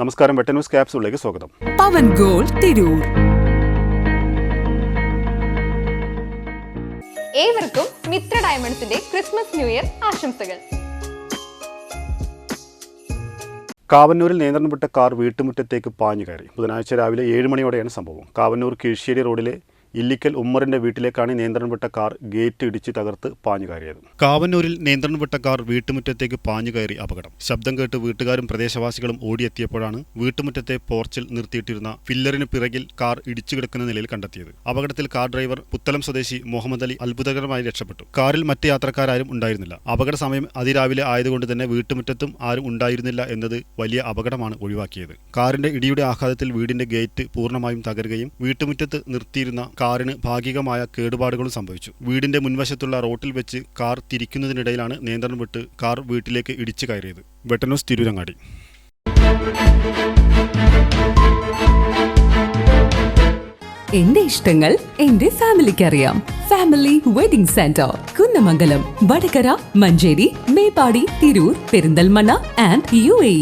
നമസ്കാരം വെട്ട ന്യൂസ് ക്യാപ്സുകളിലേക്ക് സ്വാഗതം. പവൻ ഗോൾ തിരൂർ. ഏവർക്കും മിത്ര ഡയമണ്ട്സിന്റെ ക്രിസ്മസ് ന്യൂ ഇയർ ആശംസകൾ. കാവന്നൂരിൽ നിയന്ത്രണം വിട്ട കാർ വീട്ടുമുറ്റത്തേക്ക് പാഞ്ഞു കയറി ബുധനാഴ്ച രാവിലെ ഏഴ് മണിയോടെയാണ് സംഭവം. കാവന്നൂർ കീഴ്ശ്ശേരി റോഡിലെ ഇല്ലിക്കൽ ഉമ്മറിന്റെ വീട്ടിലേക്കാണ് നിയന്ത്രണം വിട്ട കാർ ഗേറ്റ് ഇടിച്ച് തകർത്ത് പാഞ്ഞു കയറിയത്. കാവന്നൂരിൽ നിയന്ത്രണം വിട്ട കാർ വീട്ടുമുറ്റത്തേക്ക് പാഞ്ഞു കയറി അപകടം. ശബ്ദം കേട്ട് വീട്ടുകാരും പ്രദേശവാസികളും ഓടിയെത്തിയപ്പോഴാണ് വീട്ടുമുറ്റത്തെ പോർച്ചിൽ നിർത്തിയിട്ടിരുന്ന ഫില്ലറിന് പിറകിൽ കാർ ഇടിച്ചു കിടക്കുന്ന നിലയിൽ കണ്ടെത്തിയത്. അപകടത്തിൽ കാർ ഡ്രൈവർ പുത്തലം സ്വദേശി മുഹമ്മദ് അലി അത്ഭുതകരമായി രക്ഷപ്പെട്ടു. കാറിൽ മറ്റ് യാത്രക്കാരും ഉണ്ടായിരുന്നില്ല. അപകട സമയം അതിരാവിലെ ആയതുകൊണ്ട് തന്നെ വീട്ടുമുറ്റത്തും ആരും ഉണ്ടായിരുന്നില്ല എന്നത് വലിയ അപകടമാണ് ഒഴിവാക്കിയത്. കാറിന്റെ ഇടിയുടെ ആഘാതത്തിൽ വീടിന്റെ ഗേറ്റ് പൂർണമായും തകരുകയും വീട്ടുമുറ്റത്ത് നിർത്തിയിരുന്ന കാറിന് ഭാഗികമായ കേടുപാടുകളും സംഭവിച്ചു. വീടിന്റെ മുൻവശത്തുള്ള റോട്ടിൽ വെച്ച് കാർ തിരിക്കുന്നതിനിടയിലാണ് നിയന്ത്രണം വിട്ട് കാർ വീട്ടിലേക്ക് ഇടിച്ചു കയറിയത്. വെട്ടനോസ് തിരൂരങ്ങാടി. എന്റെ ഇഷ്ടങ്ങൾ എന്റെ ഫാമിലിക്ക് അറിയാം family wedding centre Kunnamangalam Vadakara Manjeri Meppadi Tirur Perinthalmanna and U A